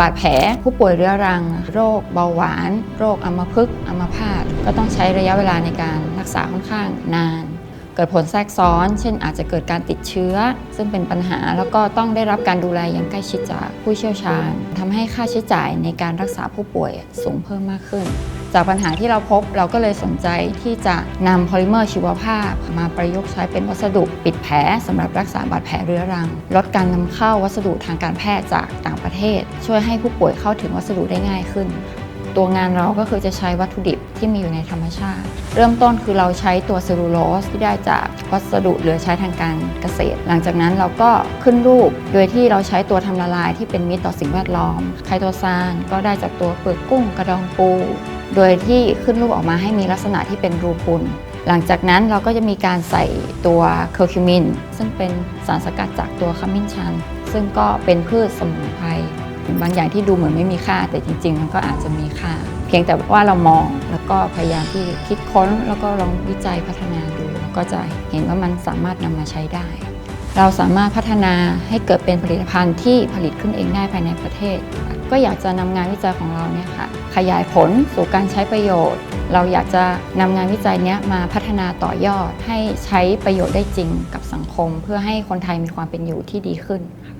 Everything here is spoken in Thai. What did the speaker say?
บาดแผล ผู้ป่วยเรื้อรัง โรคเบาหวาน โรคอัมพฤกษ์อัมพาตก็ต้องใช้ระยะเวลาในการรักษาค่อนข้างนาน เกิดผลแทรกซ้อน เช่นอาจจะเกิดการติดเชื้อ ซึ่งเป็นปัญหาแล้วก็ต้องได้รับการดูแลอย่างใกล้ชิดจากผู้เชี่ยวชาญทำให้ค่าใช้จ่ายในการรักษาผู้ป่วยสูงเพิ่มมากขึ้น จากปัญหาที่เราพบเราก็เลยสนใจที่จะนำพอลิเมอร์ชีวภาพ มาประยุกต์ใช้เป็นวัสดุปิดแผลสำหรับรักษาบาดแผลเรื้อรัง ลดการนำเข้าวัสดุทางการแพทย์จากต่างประเทศ ช่วยให้ผู้ป่วยเข้าถึงวัสดุได้ง่ายขึ้น ตัวงานเราก็คือจะใช้วัตถุดิบที่มีอยู่ในธรรมชาติ เริ่มต้นคือเราใช้ตัวเซลลูโลสที่ได้จากวัสดุเหลือใช้ทางการเกษตร หลังจากนั้นเราก็ขึ้นรูป โดยที่เราใช้ตัวทำละลายที่เป็นมิตรต่อสิ่งแวดล้อมไคโตซานก็ได้จากตัวเปลือกกุ้งกระดองปู โดยที่ขึ้นรูปออกมาให้มีลักษณะที่เป็นรูพุนหลังจากนั้นเราก็จะมีการใส่ตัวเคอร์คิวมินซึ่งเป็นสารสกัดจากตัวขมิ้นชัน ซึ่งก็เป็นพืชสมุนไพรบางอย่างที่ดูเหมือนไม่มีค่าแต่จริง ๆ มันก็อาจจะมีค่า เพียงแต่ว่าเรามองแล้วก็พยายามที่คิดค้นแล้วก็ลองวิจัยพัฒนาดู แล้วก็จะเห็นว่ามันสามารถนำมาใช้ได้ เราสามารถพัฒนาให้เกิดเป็นผลิตภัณฑ์ที่ผลิตขึ้นเองได้ภายในประเทศ ก็อยากจะนำงานวิจัยของเราเนี่ยค่ะขยายผลสู่การใช้ประโยชน์ เราอยากจะนำงานวิจัยนี้มาพัฒนาต่อยอดให้ใช้ประโยชน์ได้จริงกับสังคม เพื่อให้คนไทยมีความเป็นอยู่ที่ดีขึ้นค่ะ